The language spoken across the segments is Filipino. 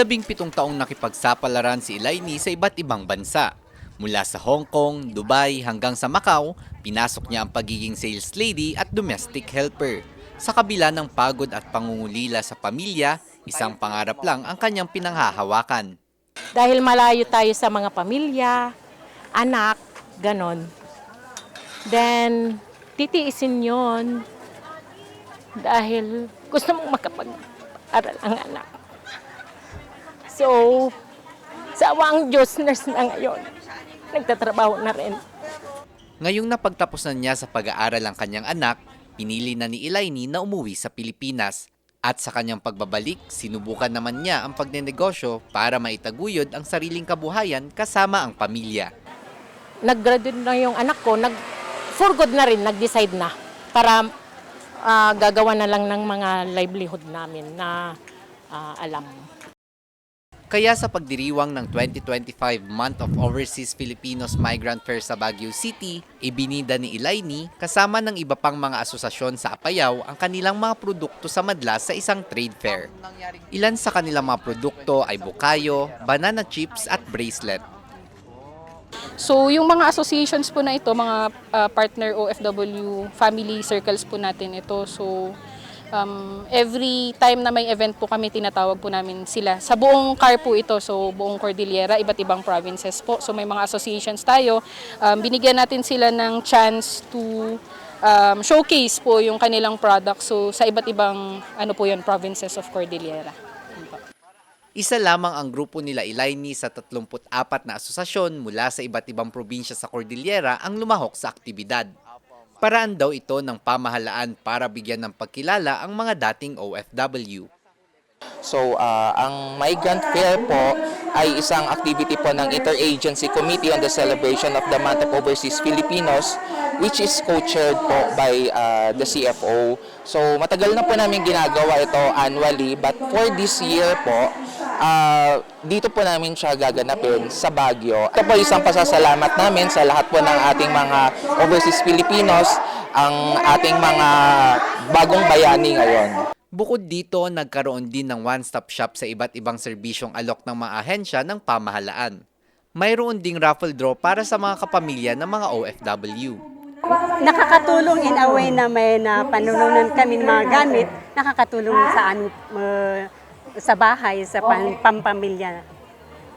Labing pitong taong nakipagsapalaran si Elaine sa iba't ibang bansa. Mula sa Hong Kong, Dubai hanggang sa Macau, pinasok niya ang pagiging sales lady at domestic helper. Sa kabila ng pagod at pangungulila sa pamilya, isang pangarap lang ang kanyang pinanghahawakan. Dahil malayo tayo sa mga pamilya, anak, ganon. Then, titiisin yon dahil gusto mong makapag-aral ang anak. So, sa awang Diyos, nurse na ngayon. Nagtatrabaho na rin. Ngayong napagtapos na niya sa pag-aaral ang kanyang anak, pinili na ni Elaine na umuwi sa Pilipinas. At sa kanyang pagbabalik, sinubukan naman niya ang pagnenegosyo para maitaguyod ang sariling kabuhayan kasama ang pamilya. Nag-graduate na yung anak ko, nag, for good na rin, nag-decide na para ah, gagawa na lang ng mga livelihood namin na ah, alam. Kaya sa pagdiriwang ng 2025 Month of Overseas Filipinos Migrant Fair sa Baguio City, ibinida ni Elaine kasama ng iba pang mga asosasyon sa Apayao ang kanilang mga produkto sa madla sa isang trade fair. Ilan sa kanilang mga produkto ay bukayo, banana chips at bracelet. So, yung mga associations po na ito, mga uh, partner OFW family circles po natin ito. So, um, every time na may event po kami, tinatawag po namin sila. Sa buong CAR po ito, so buong Cordillera, iba't ibang provinces po. So, may mga associations tayo. Um, binigyan natin sila ng chance to um, showcase po yung kanilang products so, sa iba't ibang ano po yun, provinces of Cordillera. Isa lamang ang grupo nila Elaine sa 34 na asosasyon mula sa iba't ibang probinsya sa Cordillera ang lumahok sa aktibidad. Paraan daw ito ng pamahalaan para bigyan ng pagkilala ang mga dating OFW. So, ah, ang Migrant Fair po ay isang activity po ng Interagency Committee on the Celebration of the Month of Overseas Filipinos which is co-chaired po by ah, the CFO. So, matagal na po namin ginagawa ito annually but for this year po, ah, dito po namin siya gaganapin sa Baguio. Ito po isang pasasalamat namin sa lahat po ng ating mga overseas Filipinos, ang ating mga bagong bayani ngayon. Bukod dito, nagkaroon din ng one-stop shop sa iba't ibang serbisyong alok ng mga ahensya ng pamahalaan. Mayroon ding raffle draw para sa mga kapamilya ng mga OFW. nakakatulong in a way na may na panununan kami ng mga gamit, nakakatulong sa ano, uh, sa bahay, sa pan, pampamilya.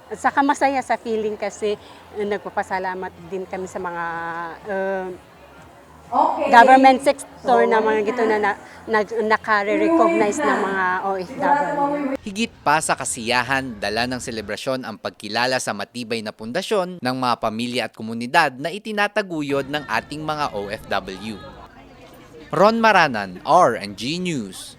At saka masaya sa feeling kasi uh, nagpapasalamat din kami sa mga uh, government sector na mga gito na, na, na nakare-recognize ng mga OFW. Higit pa sa kasiyahan, dala ng selebrasyon ang pagkilala sa matibay na pundasyon ng mga pamilya at komunidad na itinataguyod ng ating mga OFW. Ron Maranan, R&G News.